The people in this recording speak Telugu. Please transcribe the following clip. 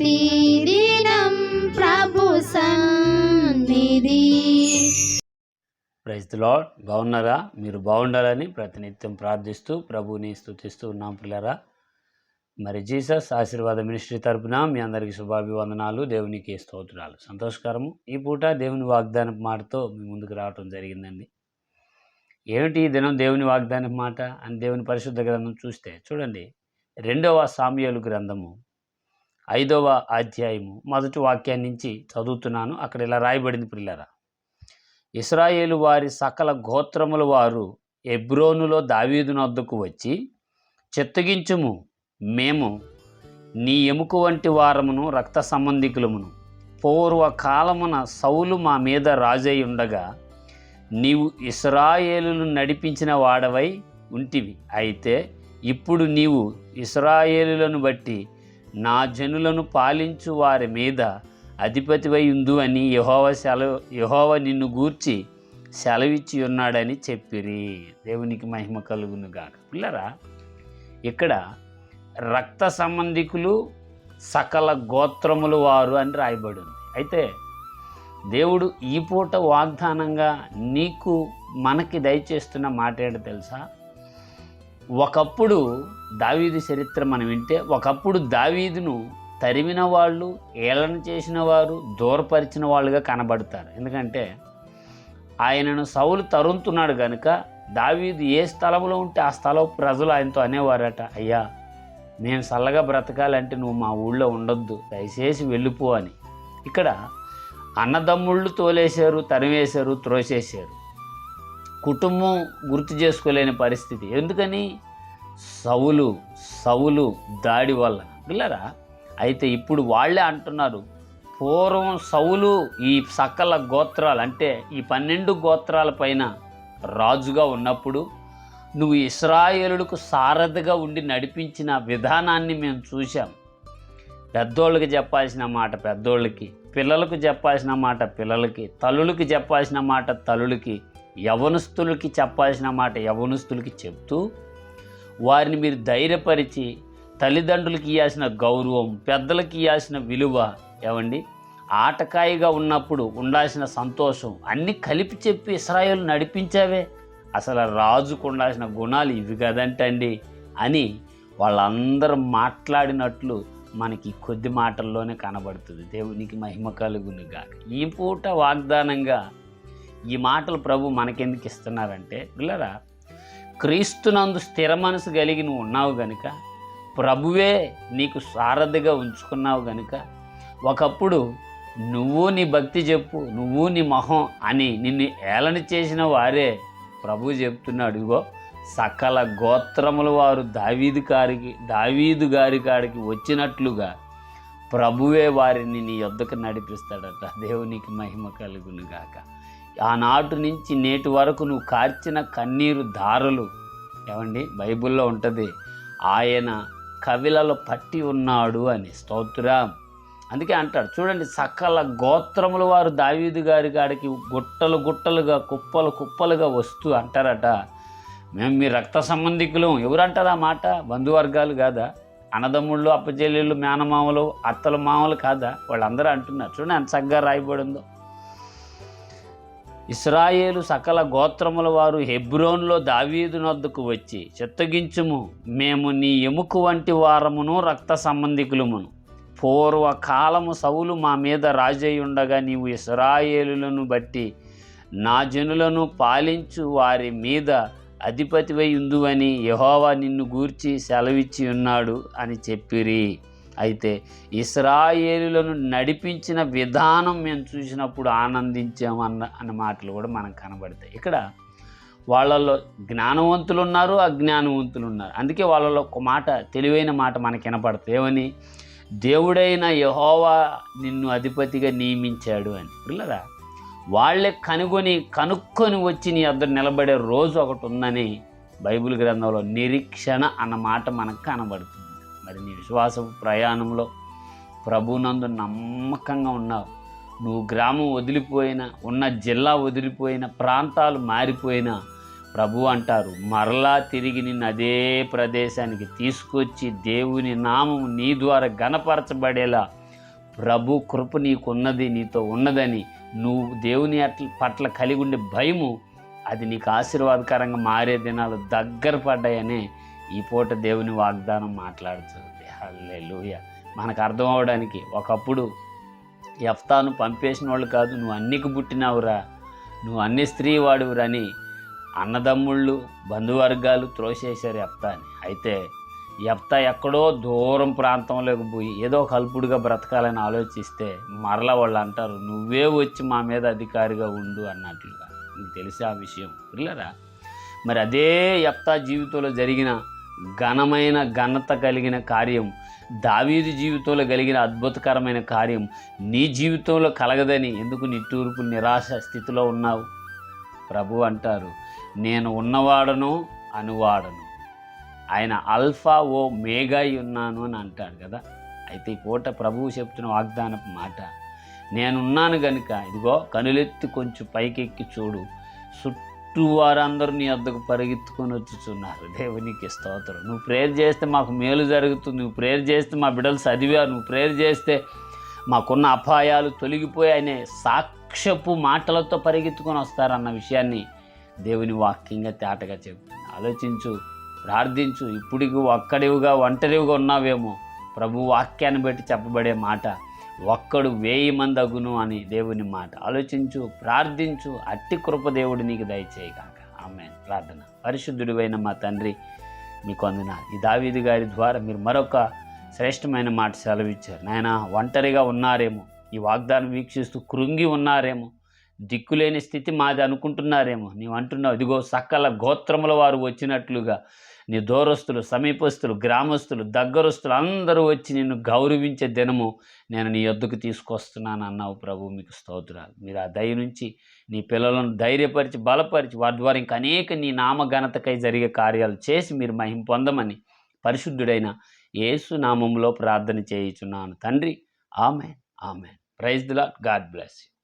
ప్రతిదినం ప్రభు సన్నిధి. ప్రైజ్ లాడ్ బాగున్నారా? మీరు బాగుండాలని ప్రతినిత్యం ప్రార్థిస్తూ ప్రభువుని స్థుతిస్తూ ఉన్నాం పిల్లరా. మరి జీసస్ ఆశీర్వాద మినిస్ట్రీ తరపున మీ అందరికీ శుభాభివందనాలు దేవునికి స్తోత్రాలు. సంతోషకరము. ఈ పూట దేవుని వాగ్దాన మాటతో మీ ముందుకు రావటం జరిగిందండి. ఏమిటి ఈ దినం దేవుని వాగ్దాన మాట అని దేవుని పరిశుద్ధ గ్రంథం చూస్తే చూడండి. రెండవ సామ్యాలు గ్రంథము ఐదవ అధ్యాయము. మొదటి వాక్యాన్ని నుంచి చదువుతున్నాను. అక్కడ ఇలా రాయబడింది పిల్లరా. ఇస్రాయేలు వారి సకల గోత్రముల వారు ఎబ్రోనులో దావీదునొద్దకు వచ్చి చిత్తగించుము. మేము నీ ఎముక వంటి వారమును రక్త సంబంధికులమును పూర్వకాలమున సౌలు మా మీద రాజై ఉండగా నీవు ఇస్రాయేలును నడిపించిన వాడవై ఉంటివి. అయితే ఇప్పుడు నీవు ఇస్రాయేలులను బట్టి నా జనులను పాలించు వారి మీద అధిపతివై ఉందు అని యహోవ సెలవు యహోవ నిన్ను గూర్చి సెలవిచ్చి ఉన్నాడని చెప్పిరి. దేవునికి మహిమ కలుగును గాక. పిల్లరా ఇక్కడ రక్త సంబంధికులు సకల గోత్రములు వారు అని రాయబడి ఉంది. అయితే దేవుడు ఈ పూట వాగ్దానంగా నీకు మనకి దయచేస్తున్న మాట ఏంటో తెలుసా? ఒకప్పుడు దావీదు చరిత్ర మనం వింటే ఒకప్పుడు దావీదును తరిమిన వాళ్ళు ఏళన చేసిన వారు దూరపరిచిన వాళ్ళుగా కనబడతారు. ఎందుకంటే ఆయనను సౌలు తరుముతున్నాడు కనుక దావీదు ఏ స్థలంలో ఉంటే ఆ స్థలం ప్రజలు ఆయనతో అనేవారట అయ్యా నేను చల్లగా బ్రతకాలంటే నువ్వు మా ఊళ్ళో ఉండొద్దు దయచేసి వెళ్ళిపో అని. ఇక్కడ అన్నదమ్ముళ్ళు తోలేశారు తరివేశారు త్రోసేశారు. కుటుంబం గుర్తు చేసుకోలేని పరిస్థితి. ఎందుకని? సవులు సవులు దాడి వల్ల. పిల్లరా అయితే ఇప్పుడు వాళ్ళే అంటున్నారు పూర్వం సవులు ఈ సకల గోత్రాలు అంటే ఈ పన్నెండు గోత్రాల పైన రాజుగా ఉన్నప్పుడు నువ్వు ఇస్రాయేలులకు సారథిగా ఉండి నడిపించిన విధానాన్ని మేము చూసాం పెద్దోళ్ళకి చెప్పాల్సిన మాట పెద్దోళ్ళకి పిల్లలకు చెప్పాల్సిన మాట పిల్లలకి తల్లులకి చెప్పాల్సిన మాట తల్లులకి యవనస్తులకి చెప్పాల్సిన మాట యవనస్తులకి చెప్తూ వారిని మీరు ధైర్యపరిచి తల్లిదండ్రులకి ఇవ్వాల్సిన గౌరవం పెద్దలకి ఇవ్వాల్సిన విలువ ఏమండి? ఆటకాయిగా ఉన్నప్పుడు ఉండాల్సిన సంతోషం అన్నీ కలిపి చెప్పి ఇస్రాయేల్ నడిపించావే. అసలు రాజుకు ఉండాల్సిన గుణాలు ఇవి కదంటండి అని వాళ్ళందరూ మాట్లాడినట్లు మనకి కొద్ది మాటల్లోనే కనబడుతుంది. దేవునికి మహిమ కలుగునుగా ఈ పూట వాగ్దానంగా ఈ మాటలు ప్రభు మనకెందుకు ఇస్తున్నారంటే పిల్లరా క్రీస్తునందు స్థిర మనసు కలిగి నువ్వు ఉన్నావు గనుక ప్రభువే నీకు సారథిగా ఉంచుకున్నావు గనుక ఒకప్పుడు నువ్వు నీ భక్తి చెప్పు నువ్వు నీ మొహం అని నిన్ను ఏలన చేసిన వారే ప్రభు చెప్తున్నాడు. ఇగో సకల గోత్రముల వారు దావీదు గారికి దావీదు గారి కాడికి వచ్చినట్లుగా ప్రభువే వారిని నీ యొద్దకు నడిపిస్తాడట. దేవునికి మహిమ కలుగునుగాక. గాక ఆనాటి నుంచి నేటి వరకు నువ్వు కార్చిన కన్నీరు దారులు ఏమండి? బైబిల్లో ఉంటుంది ఆయన కవిలలో పట్టి ఉన్నాడు అని స్తోత్రం. అందుకే అంటాడు చూడండి సకల గోత్రముల వారు దావీదు గారి కాడికి గుట్టలు గుట్టలుగా కుప్పలు కుప్పలుగా వస్తూ అంటారట. మేము మీ రక్త సంబంధికులు. ఎవరంటారు ఆ మాట? బంధువర్గాలు కాదా? అన్నదమ్ముళ్ళు అప్పచెల్లెళ్ళు మేనమామలు అత్తల మామలు కాదా? వాళ్ళందరూ అంటున్నారు. చూడండి ఎంత చక్కగా రాయబడిందో ఇస్రాయేలు సకల గోత్రముల వారు హెబ్రోన్లో దావీదు నొద్దకు వచ్చి చిత్తగించుము మేము నీ ఎముకు వంటి వారమును రక్త సంబంధికులమును. పూర్వకాలము సవులు మా మీద రాజై ఉండగా నీవు ఇస్రాయేలులను బట్టి నా జనులను పాలించు వారి మీద అధిపతివై ఉందువని యహోవా నిన్ను గూర్చి సెలవిచ్చి ఉన్నాడు అని చెప్పిరి. అయితే ఇస్రాయేలులను నడిపించిన విధానం మేము చూసినప్పుడు ఆనందించామన్న అన్న అన్న మాటలు కూడా మనకు కనబడతాయి. ఇక్కడ వాళ్ళల్లో జ్ఞానవంతులు ఉన్నారు అజ్ఞానవంతులు ఉన్నారు. అందుకే వాళ్ళలో ఒక మాట తెలివైన మాట మనకి వినపడుతుంది ఏమని? దేవుడైన యహోవా నిన్ను అధిపతిగా నియమించాడు అని. పిల్లరా వాళ్ళే కనుగొని కనుక్కొని వచ్చి నీ అద్దరు నిలబడే రోజు ఒకటి ఉందని బైబిల్ గ్రంథంలో నిరీక్షణ అన్న మాట మనకు కనబడుతుంది. మరి నీ విశ్వాస ప్రయాణంలో ప్రభునందు నమ్మకంగా ఉన్నావు నువ్వు గ్రామం వదిలిపోయిన ఉన్న జిల్లా వదిలిపోయిన ప్రాంతాలు మారిపోయినా ప్రభు అంటారు. మరలా తిరిగి నిన్ను అదే ప్రదేశానికి తీసుకొచ్చి దేవుని నామం నీ ద్వారా గణపరచబడేలా ప్రభు కృప నీకున్నది నీతో ఉన్నదని నువ్వు దేవుని అట్ల పట్ల కలిగి ఉండే భయము అది నీకు ఆశీర్వాదకరంగా మారే దినాలు దగ్గర పడ్డాయనే ఈ పూట దేవుని వాగ్దానం మాట్లాడుతుంది హల్లెలూయ. మనకు అర్థం అవడానికి ఒకప్పుడు ఎఫ్తాను పంపేసిన వాళ్ళు కాదు నువ్వు అన్నికి పుట్టినావురా నువ్వు అన్ని స్త్రీ వాడువురని అన్నదమ్ముళ్ళు బంధువర్గాలు త్రోసేశారు ఎఫ్తాని అయితే ఎఫ్తా ఎక్కడో దూరం ప్రాంతంలోకి పోయి ఏదో కల్పుడుగా బ్రతకాలని ఆలోచిస్తే మరలా వాళ్ళు అంటారు నువ్వే వచ్చి మా మీద అధికారిగా ఉండు అన్నట్లుగా. నీకు తెలిసే ఆ విషయం? పిల్లరా మరి అదే ఎఫ్తా జీవితంలో జరిగిన ఘనమైన ఘనత కలిగిన కార్యం దావీదు జీవితంలో కలిగిన అద్భుతకరమైన కార్యం నీ జీవితంలో కలగదని ఎందుకు నిట్టూర్పు నిరాశ స్థితిలో ఉన్నావు? ప్రభు అంటారు నేను ఉన్నవాడను అనువాడను. ఆయన అల్ఫా ఓ మేఘా ఉన్నాను అని అంటాడు కదా. అయితే ఈ పూట ప్రభువు చెప్తున్న వాగ్దానపు మాట నేనున్నాను గనుక ఇదిగో కనులెత్తి కొంచెం పైకెక్కి చూడు చుట్టూ వారందరూ నీ వద్దకు పరిగెత్తుకొని వచ్చుచున్నారు. దేవునికి స్తోత్రం. నువ్వు ప్రేయర్ చేస్తే మాకు మేలు జరుగుతుంది. నువ్వు ప్రేయర్ చేస్తే మా బిడ్డలు చదివారు. నువ్వు ప్రేయర్ చేస్తే మాకున్న అపాయాలు తొలగిపోయి అనే సాక్ష్యపు మాటలతో పరిగెత్తుకొని వస్తారన్న విషయాన్ని దేవుని వాక్యంగా తేటగా చెప్పు. ఆలోచించు ప్రార్థించు. ఇప్పుడికి ఒక్కడివిగా ఒంటరివిగా ఉన్నావేమో ప్రభు వాక్యాన్ని బట్టి చెప్పబడే మాట. ఒక్కడు వేయి మందగును అని దేవుని మాట. ఆలోచించు ప్రార్థించు అట్టి కృప దేవుడు నీకు దయచేయగాక. ఆమె ప్రార్థన. పరిశుద్ధుడివైన మా తండ్రి మీకు వందనాలు. ఈ దావీది గారి ద్వారా మీరు మరొక శ్రేష్టమైన మాట సెలవిచ్చారు. నాయన ఒంటరిగా ఉన్నారేమో. ఈ వాగ్దానం వీక్షిస్తూ కృంగి ఉన్నారేమో. దిక్కులేని స్థితి మాది అనుకుంటున్నారేమో. నీవు అంటున్నావు ఇదిగో సకల గోత్రముల వారు వచ్చినట్లుగా నీ దూరస్తులు సమీపస్తులు గ్రామస్తులు దగ్గరస్తులు అందరూ వచ్చి నిన్ను గౌరవించే దినము నేను నీ యొద్దకు తీసుకొస్తున్నాను అన్నావు ప్రభు మీకు స్తోత్రాలు. మీరు ఆ దయ నుంచి నీ పిల్లలను ధైర్యపరిచి బలపరిచి వారి ద్వారా ఇంకా అనేక నీ నామఘనతకై జరిగే కార్యాలు చేసి మీరు మహిం పొందమని పరిశుద్ధుడైన యేసు నామంలో ప్రార్థన చేయుచున్నాను. తండ్రి ఆమె ఆమె praise the lord god bless you.